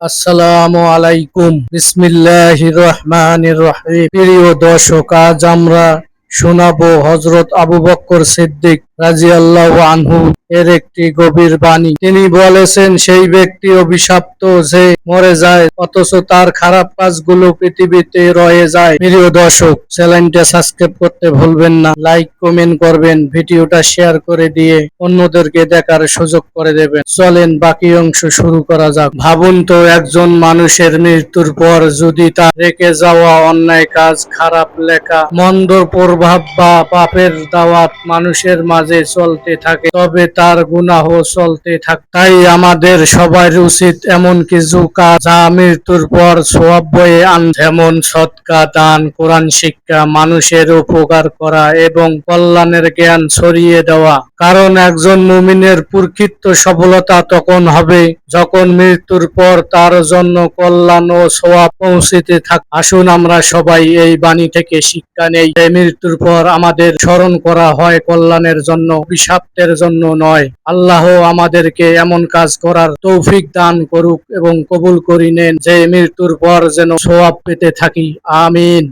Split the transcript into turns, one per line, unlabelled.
আসসালামু আলাইকুম। বিসমিল্লাহির রহমানির রহিম। প্রিয় দর্শক, আজ আমরা শোনাবো হজরত আবু বক্কর সিদ্দিক রাজিয়াল্লাহু আনহু এর একটি গভীর বাণী। তিনি বলেছেন, সেই ব্যক্তি অভিশপ্ত যে মরে যায়, অথচ তার খারাপ কাজগুলো পৃথিবীতে রয়ে যায়। প্রিয় দর্শক, চ্যানেলটা সাবস্ক্রাইব করতে ভুলবেন না, লাইক, কমেন্ট করবেন, ভিডিওটা শেয়ার করে দিয়ে অন্যদেরকে দেখার সুযোগ করে দেবেন। চলেন, বাকি অংশ শুরু করা যাক। ভাবুন তো, একজন মানুষের মৃত্যুর পর যদি তার রেখে যাওয়া অন্যায় কাজ খারাপ লেখা মন্দ প্রভাব বা পাপের দাওয়াত মানুষের মাঝে চলতে থাকে, তবে তার গুনাহ চলতে থাক তাই আমাদের সবার উচিত এমন কিছু কাজ, যা মৃত্যুর পর সোয়াব বয়ে আন যেমন সৎকা, দান, কোরআন, শিক্ষা, মানুষের উপকার করা এবং কল্যাণের জ্ঞান ছড়িয়ে দেওয়া। কারণ একজন মুমিনের প্রকৃত সফলতা তখন হবে। যখন মৃত্যুর পর তার জন্য কল্যাণ ও সোয়াব পৌঁছিতে থাক, আসুন আমরা সবাই এই বাণী থেকে শিক্ষা নেই। মৃত্যুর পর আমাদের স্মরণ করা হয় কল্যাণের জন্য অভিশাপ্তের জন্য নয়। আল্লাহ আমাদেরকে এমন কাজ করার তৌফিক দান করুক এবং কবুল করি নেন যে মৃত্যুর পর যেন সোয়াব পেতে থাকি। আমিন।